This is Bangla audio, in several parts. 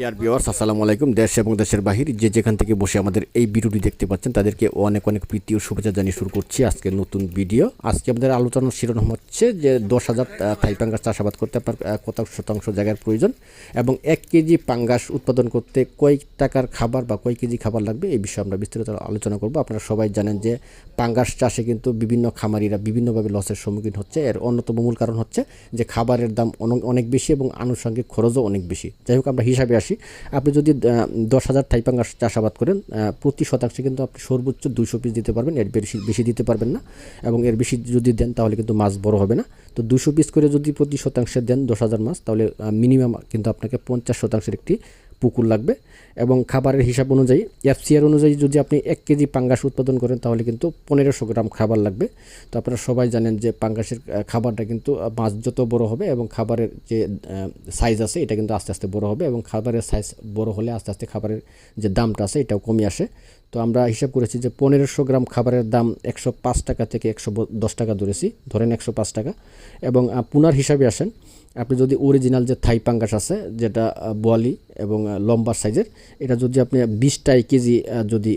ডিয়ার ভিউয়ার্স, আসসালামু আলাইকুম। দেশ এবং দেশের বাহির যে যেখান থেকে বসে আমাদের এই ভিডিওটি দেখতে পাচ্ছেন, তাদেরকে অনেক অনেক প্রীতি ও শুভেচ্ছা জানিয়ে শুরু করছি আজকে নতুন ভিডিও। আজকে আমাদের আলোচনার শিরোনাম হচ্ছে যে দশ হাজার থাই পাঙ্গাস চাষাবাদ করতে আপনার কত শতাংশ জায়গার প্রয়োজন এবং এক কেজি পাঙ্গাস উৎপাদন করতে কয় টাকার খাবার বা কয় কেজি খাবার লাগবে, এই বিষয়ে আমরা বিস্তারিত আলোচনা করব। আপনারা সবাই জানেন যে পাঙ্গাস চাষে কিন্তু বিভিন্ন খামারিরা বিভিন্নভাবে লসের সম্মুখীন হচ্ছে। এর অন্যতম মূল কারণ হচ্ছে যে খাবারের দাম অন- অনেক বেশি এবং আনুষঙ্গিক খরচও অনেক বেশি। যাই হোক, আমরা হিসাবে আসি। আপনি যদি দশ হাজার থাইপাঙ্গাস চাষাবাদ করেন প্রতি শতাংশে কিন্তু আপনি সর্বোচ্চ দুশো পিস দিতে পারবেন, এর বেশি বেশি দিতে পারবেন না। এবং এর বেশি যদি দেন, তাহলে কিন্তু মাছ বড় হবে না। তো দুশো পিস করে যদি প্রতি শতাংশে দেন দশ হাজার মাছ, তাহলে মিনিমাম কিন্তু আপনাকে পঞ্চাশ শতাংশের একটি পুকুর লাগবে। এবং খাবারের হিসাব অনুযায়ী এফসিআর অনুযায়ী যদি আপনি এক কেজি পাঙ্গাস উৎপাদন করেন, তাহলে কিন্তু পনেরোশো গ্রাম খাবার লাগবে। তো আপনারা সবাই জানেন যে পাঙ্গাসের খাবারটা কিন্তু মাছ যত বড় হবে এবং খাবারের যে সাইজ আছে, এটা কিন্তু আস্তে আস্তে বড় হবে এবং খাবারের সাইজ বড় হলে আস্তে আস্তে খাবারের যে দামটা আছে, এটাও কমে আসে। তো আমরা হিসাব করেছি যে পনেরোশো গ্রাম খাবারের দাম একশো পাঁচ টাকা থেকে একশো দশ টাকা ধরেছি, ধরেন একশো পাঁচ টাকা। এবং পুনার হিসাবে আসেন, আপনি যদি অরিজিনাল যে থাই পাঙ্গাস আছে, যেটা বোয়ালি এবং লম্বা সাইজের এটা যদি আপনি বিশটাই কেজি যদি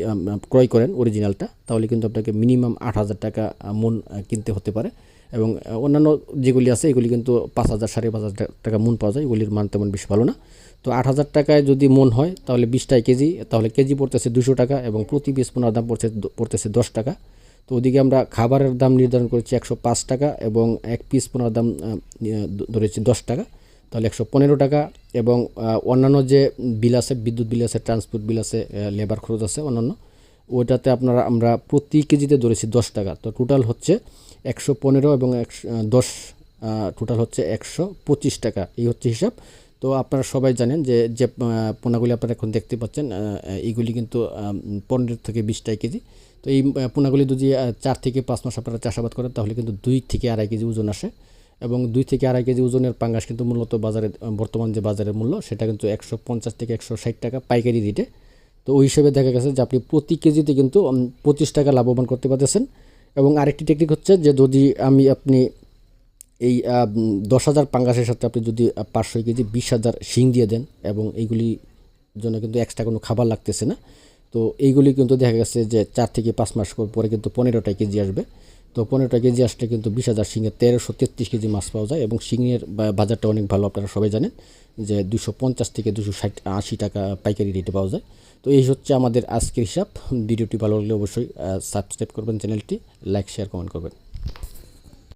ক্রয় করেন অরিজিনালটা তাহলে কিন্তু আপনাকে মিনিমাম আট হাজার টাকা মন কিনতে হতে পারে। এবং অন্যান্য যেগুলি আছে, এগুলি কিন্তু পাঁচ হাজার, সাড়ে পাঁচ হাজার টাকা মন পাওয়া যায়, এগুলির মান তেমন বেশি ভালো না। তো আট হাজার টাকায় যদি মন হয়, তাহলে বিশটাই কেজি, তাহলে কেজি পড়তেছে দুশো টাকা এবং প্রতি পিস পোনার দাম পড়ছে পড়তেছে দশ টাকা। তো ওদিকে আমরা খাবারের দাম নির্ধারণ করেছি একশো পাঁচ টাকা এবং এক পিস পোনার দাম ধরেছি দশ টাকা। তাহলে একশো পনেরো টাকা এবং অন্যান্য যে বিল আছে, বিদ্যুৎ বিল আছে ট্রান্সপোর্ট বিল আছে লেবার খরচ আছে, অন্যান্য, ওইটাতে আপনারা, আমরা প্রতি কেজিতে ধরেছি দশ টাকা। তো টোটাল হচ্ছে একশো পনেরো এবং একশো দশ টোটাল হচ্ছে একশো পঁচিশ টাকা। এই হচ্ছে হিসাব। তো আপনারা সবাই জানেন যে যে পোনাগুলি আপনারা এখন দেখতে পাচ্ছেন এইগুলি কিন্তু পনেরো থেকে বিশটাই কেজি। তো এই পোনাগুলি যদি চার থেকে পাঁচ মাস আপনারা চাষাবাদ করেন, তাহলে কিন্তু দুই থেকে আড়াই কেজি ওজন আসে। এবং দুই থেকে আড়াই কেজি ওজনের পাঙ্গাস কিন্তু মূলত বাজারে বর্তমান যে বাজারের মূল্য, সেটা কিন্তু একশো পঞ্চাশ থেকে একশো ষাট টাকা পাইকারি রেটে তো ওই হিসেবে দেখা গেছে যে আপনি প্রতি কেজিতে কিন্তু পঁচিশ টাকা লাভবান করতে পারতেছেন। এবং আরেকটি টেকনিক হচ্ছে যে যদি আমি আপনি এই দশ হাজার পাঙ্গাসের সাথে আপনি যদি পাঁচশো কেজি, বিশ হাজার শিং দিয়ে দেন এবং এইগুলি জন্য কিন্তু এক্সট্রা কোনো খাবার লাগতেছে না, তো এইগুলি কিন্তু দেখা গেছে যে চার থেকে পাঁচ মাস পরে কিন্তু পনেরোটা কেজি আসবে। তো পনেরোটা কেজি আসলে কিন্তু বিশ হাজার শিঙে তেরোশো তেত্রিশ কেজি মাছ পাওয়া যায় এবং শিঙের বাজারটা অনেক ভালো, আপনারা সবাই জানেন যে দুশো পঞ্চাশ থেকে দুশো ষাট, আশি টাকা পাইকারি রেটে পাওয়া যায়। তো এই হচ্ছে আমাদের আজকের হিসাব। ভিডিওটি ভালো লাগলে অবশ্যই সাবস্ক্রাইব করবেন চ্যানেলটি লাইক শেয়ার কমেন্ট করবেন।